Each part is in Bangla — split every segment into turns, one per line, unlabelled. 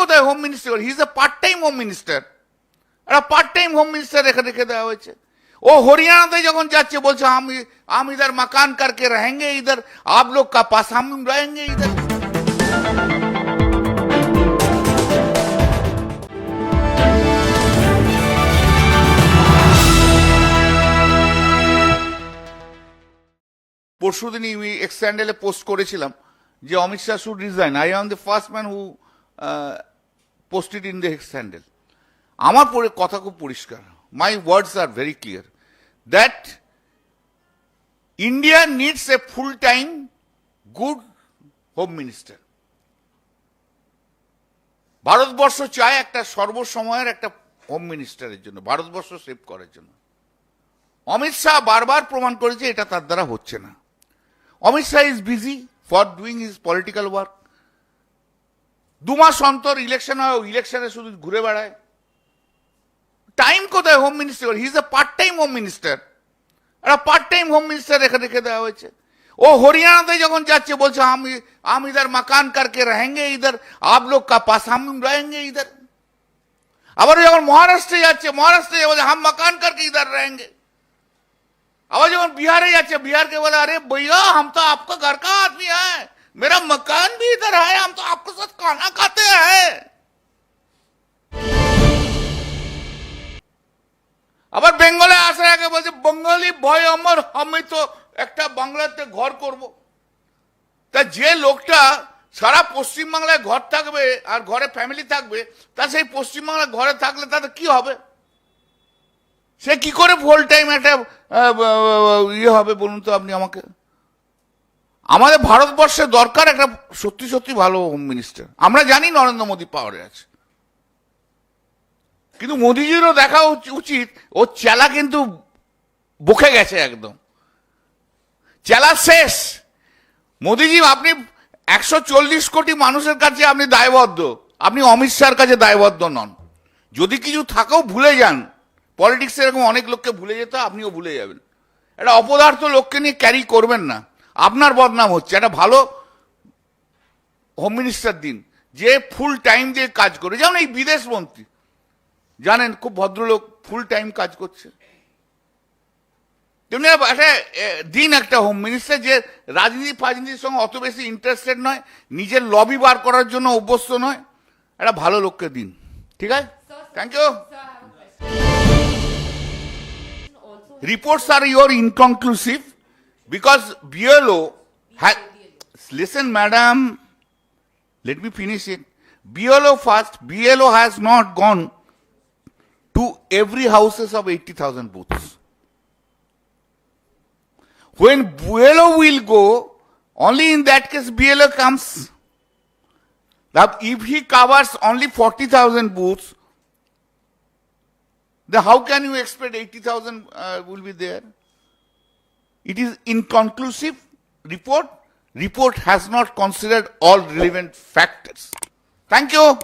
কোথায় home minister he is a part time home minister একটা পার্ট টাইম হোম মিনিস্টার রেখে রেখে দেওয়া হয়েছে। ও হরিয়ানাতে যখন যাচ্ছে, বলছে, আমি আমি ইধার মাকান করকে রহেঙ্গে, ইধার আপ লোক কা পাস, হাম রহেঙ্গে ইধার। পরশুদিনই আমি এক্স স্যান্ডেলে পোস্ট করেছিলাম যে Amit Shah should resign I am the first man who posted in the handle আমার পরে, কথা খুব পরিষ্কার। My words are very clear that India needs a full time good home minister Bharatvarsha চায় একটা সর্বসময়ের একটা হোম মিনিস্টারের জন্য, ভারতবর্ষ সেভ করার জন্য। অমিত শাহ বারবার প্রমাণ করেছে, এটা তার দ্বারা হচ্ছে না। Amit Shah is busy for doing his political work দু মাস অন্তর ইলেকশন হয়, ও ইলেকশনে শুধু ঘুরে বেড়ায়। টাইম কোথায় home minister he is a part time home minister একটা পার্ট টাইম হোম মিনিস্টার রেখে রেখে দেওয়া হয়েছে। ও হরিয়ানাতে যখন যাচ্ছে, বলছে, আমি, আম ইধার মাকান কারকে রহেঙ্গে ইধার, আপ লোক কা পাস, হাম রহেঙ্গে ইধার। আবার যখন মহারাষ্ট্রে যাচ্ছে, মহারাষ্ট্রে বলে হাম মাকান কারকে ইধার রহেঙ্গে। আবার যখন বিহারে যাচ্ছে, বিহারকে বলে, আরে বইয়া হাম তো আপনার ঘর কা আদমি হ্যাঁ मेरा मकान भी इधर है हम तो आपके साथ खाना खाते हैं আবার বেঙ্গলে আসার আগে বলছে বঙ্গালী ভয় আমার আমি তো একটা বাংলাতে ঘর করব তা যে লোকটা সারা পশ্চিমবাংলায় ঘর থাকবে আর ঘরে ফ্যামিলি থাকবে তা সেই পশ্চিমবাংলায় ঘরে থাকলে তাতে কি হবে সে কি করে ফুল টাইম একটা আহ, আহ, ইয়ে হবে বলুন তো আপনি আমাকে আমাদের ভারতবর্ষে দরকার একটা সত্যি সত্যি ভালো হোম মিনিস্টার আমরা জানি নরেন্দ্র মোদী পাওয়ারে আছে। কিন্তু মোদিজিরও দেখা উচিত ও চেলা কিন্তু বকে গেছে একদম। চেলা শেষ। মোদিজি, আপনি একশো চল্লিশ কোটি মানুষের কাছে আপনি দায়বদ্ধ। আপনি অমিত শাহর কাছে দায়বদ্ধ নন। যদি কিছু থাকেও ভুলে যান। পলিটিক্স এরকম অনেক লোককে ভুলে যেত আপনিও ভুলে যাবেন। একটা অপদার্থ লোককে নিয়ে ক্যারি করবেন না। আপনার বদনাম হচ্ছে, একটা ভালো হোম মিনিস্টার দিন, যে ফুল টাইম দিয়ে কাজ করে, যেমন এই বিদেশ মন্ত্রী, জানেন খুব ভদ্রলোক ফুল টাইম কাজ করছে। তেমনি একটা দিন একটা হোম মিনিস্টার যে রাজনীতি ফাজনীতির সঙ্গে অত বেশি ইন্টারেস্টেড নয়, নিজের লবি বার করার জন্য অভ্যস্ত নয়, একটা ভালো লোককে দিন, ঠিক আছে? Thank you reports are your inconclusive. Because BLO had listen madam. Let me finish it. BLO first BLO has not gone to every houses of 80,000 booths. When BLO will go only in that case BLO comes. Now if he covers only 40,000 booths then how can you expect 80,000 uh, will be there? It is inconclusive report. Report has not considered all relevant factors. Thank you.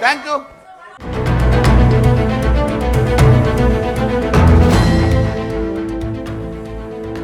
Thank you.